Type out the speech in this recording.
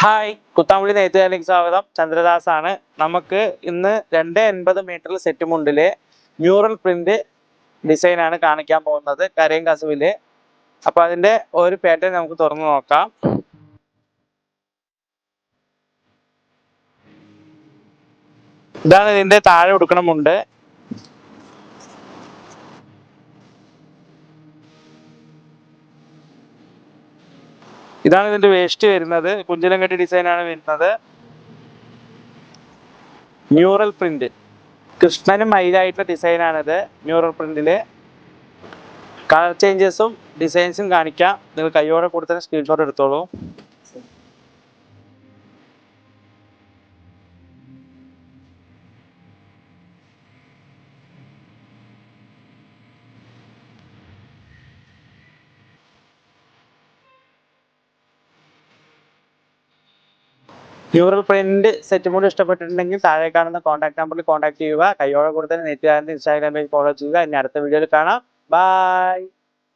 Hi Kuthampully നെയ്ത്തുകാരിലേക്ക് സ്വാഗതം. ചന്ദ്രദാസ് ആണ് നമുക്ക് ഇന്ന് രണ്ട് എൺപത് മീറ്റർ സെറ്റ് മുണ്ടിലെ മ്യൂറൽ പ്രിന്റ് ഡിസൈൻ ആണ് കാണിക്കാൻ പോകുന്നത് കരയും കസുവിൽ. അപ്പൊ അതിന്റെ ഒരു പാറ്റേൺ നമുക്ക് തുറന്നു നോക്കാം. ഇതാണ് ഇതിന്റെ താഴെ കൊടുക്കണ ഇതാണ് ഇതിന്റെ വേസ്റ്റ് വരുന്നത്. കുഞ്ചലം കെട്ടി ഡിസൈൻ ആണ് വരുന്നത്. മ്യൂറൽ പ്രിന്റ് കൃഷ്ണനും മയിലായിട്ടുള്ള ഡിസൈൻ ഇത് മ്യൂറൽ പ്രിന്റിൽ കളർ ചേഞ്ചസും ഡിസൈൻസും കാണിക്കാം. നിങ്ങൾ കൈയോടെ കൊടുത്തതിന് സ്ക്രീൻഷോട്ട് എടുത്തോളൂ. മ്യൂറൽ പ്രിന്റ് സെറ്റ് മൂഡ് ഇഷ്ടപ്പെട്ടിട്ടുണ്ടെങ്കിൽ താഴെ കാണുന്ന കോൺടാക്ട് നമ്പറിൽ കോൺടാക്ട് ചെയ്യുക. കൈയോടെ കൂടുതൽ നെറ്റ് ഇൻസ്റ്റാഗ്രാം ഇൻസ്റ്റാഗ്രാമിലേക്ക് ഫോളോ ചെയ്യുക. ഇനി അടുത്ത വീഡിയോയിൽ കാണാം. ബൈ